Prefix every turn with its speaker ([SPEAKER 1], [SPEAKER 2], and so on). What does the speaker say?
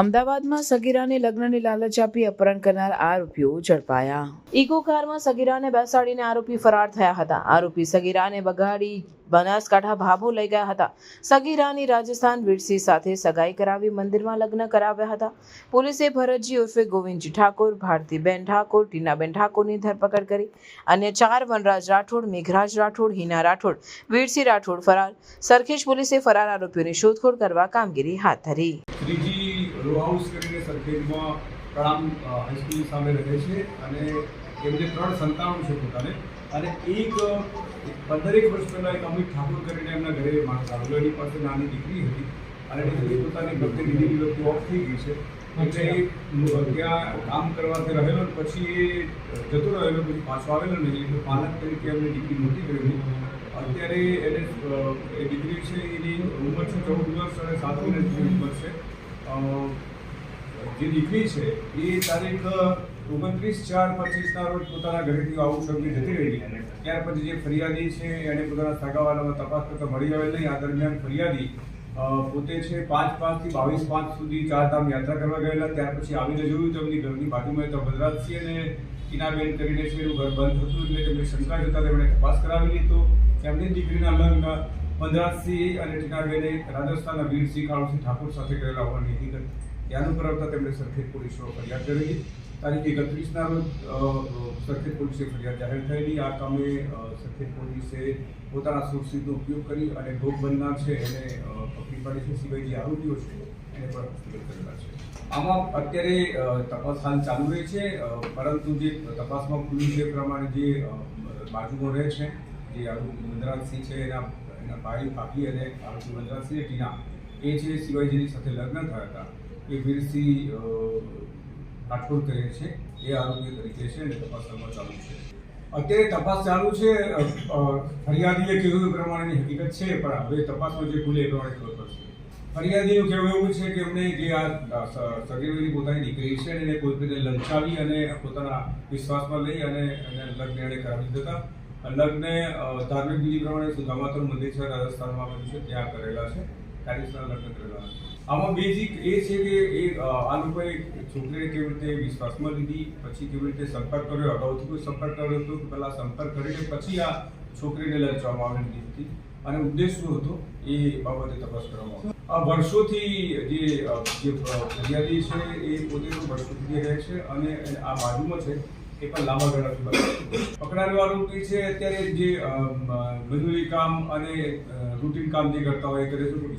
[SPEAKER 1] અમદાવાદમાં સગીરાને લગ્નની લાલચ આપી અપહરણ કરનાર આરોપીઓ ઝડપાયા. ઇકો કારમાં સગીરાને બેસાડીને આરોપી ફરાર થયા હતા. આરોપી સગીરાને બગાડી બનાસકાંઠા ભાભો લઈ ગયા હતા. સગીરાની રાજસ્થાન વીરસી સાથે સગાઈ કરાવી મંદિરમાં લગ્ન કરાવ્યા હતા. પોલીસે ભરતજી ઉર્ફે ગોવિંદજી ઠાકોર, ભારતીબેન ઠાકોર, ટીનાબેન ઠાકોરની ધરપકડ કરી અન્ય ચાર વનરાજ રાઠોડ, મેઘરાજ રાઠોડ, હિના રાઠોડ, વીરસી રાઠોડ ફરાર. સરખેજ પોલીસે ફરાર આરોપીઓની શોધખોળ કરવા કામગીરી હાથ ધરી.
[SPEAKER 2] ત્રીજી રો હાઉસ કરીને સરખેજમાં પ્રણામ હાઈસ્કૂલની સામે રહે છે અને એમને ત્રણ સંતાનો છે પોતાને. અને એક પંદરેક વર્ષ પહેલાં એક અમિત ઠાકોર કરીને એમના ઘરે માણસ આવેલો. એની પાસે નાની દીકરી હતી અને દીકરી પોતાની ભક્તિ દીધી વ્યક્તિ ઓફ થઈ ગઈ છે. એટલે એ ત્યાં કામ કરવાથી રહેલો ને પછી એ જતો રહેલો, પછી પાછો આવેલો નહીં. એટલે પાલક તરીકે એમને દીકરી નહોતી કરેલી અત્યારે એને એ દીકરી છે, એની ઉંમર છે ચૌદ વર્ષ અને સાત મહિના ઉંમર છે. જે દીકરી છે, એ તારીખ ઓગણત્રીસ ચાર પચીસના રોજ પોતાના ઘરેથી આવું શબ્દ જતી રહી ત્યાર પછી જે ફરિયાદી છે, એને પોતાના સગાવાલામાં તપાસ કરતા મળી આવેલ નહીં. આ દરમિયાન ફરિયાદી પોતે છે, પાંચ પાંચથી બાવીસ પાંચ સુધી ચાર ધામ યાત્રા કરવા ગયેલા. ત્યાર પછી આવીને જોયું તો એમની ઘરની બાજુમાં તો ભદ્રાજસિંહ અને ઇનાબેન કરીને છે, એનું ઘર બંધ હતું એટલે તેમને શંકા જતા તેમણે તપાસ કરાવી તો તેમની દીકરીના લગ્ન ભદ્રાજસિંહ અને ટીનાબેને રાજસ્થાનના વીરસિંહ કાળુસિંહ ઠાકોર સાથે કરેલા હોવાની હકીકત ધ્યાન ઉપર તેમણે સરખેજ પોલીસનો ફરિયાદ કરેલી તારીખ એકત્રીસના રોજ સરખેજ પોલીસે ફરિયાદ જાહેર થયેલી. આ કામે સરખેજ પોલીસે પોતાના સુરસીનો ઉપયોગ કરી અને ભોગ બનનાર છે એને પકડી પાડી છે. સિવાય જે આરોપીઓ છે એને પણ કરેલા છે. આમાં અત્યારે તપાસ હાલ ચાલુ રહે છે પરંતુ જે તપાસમાં ખુલ્યું છે પ્રમાણે જે બાજુમાં રહે છે, જે આરોપી છે, એના એના ભાઈ ભાભી અને આરોપી વનરાજસિંહ ટીના એ છે સિવાય જેની સાથે લગ્ન થયા હતા. એ વીરસિંહ રાઠોડ કહે છે. એ આરોપી તરીકે છે અને તપાસ કરવા ચાલુ છે. અત્યારે તપાસ ચાલુ છે. ફરિયાદીએ કીધું એ પ્રમાણેની હકીકત છે, પણ હવે તપાસમાં જે ખુલે એ પ્રમાણે ખબર પડશે. ફરિયાદીનું કહેવું એવું છે કે એમને જે આ સગીરવીની પોતાની દીકરી છે એને કોઈ રીતે લંચાવી અને પોતાના વિશ્વાસમાં લઈ અને એને લગ્ન એણે કરાવી દીધા હતા. લગ્ન ધાર્મિક વિધિ પ્રમાણે સુધામાતર મંદિર છે રાજસ્થાનમાં આવેલું છે, ત્યાં કરેલા છે કાયદેસરના લગ્ન કરેલા આમાં બેઝિક એ છે કે એ આ લોકોએ છોકરીને કેવી રીતે વિશ્વાસમાં લીધી, પછી કેવી રીતે સંપર્ક કર્યો, અગાઉથી કોઈ સંપર્ક કર્યો હતો કે પહેલાં સંપર્ક કરીને પછી આ છોકરીને લચવામાં આવેલી હતી? અને ઉદ્દેશ શું હતો? એ બાબતે તપાસ કરવામાં આ વર્ષોથી જે જે ફરિયાદી છે એ પોતે વર્ષોથી રહે છે અને આ બાજુમાં છે એ પણ લાંબા ગાળાથી બને આરોપી છે, અત્યારે જે મજૂરી કામ અને રૂટીન કામ જે કરતા હોય એ કરે છે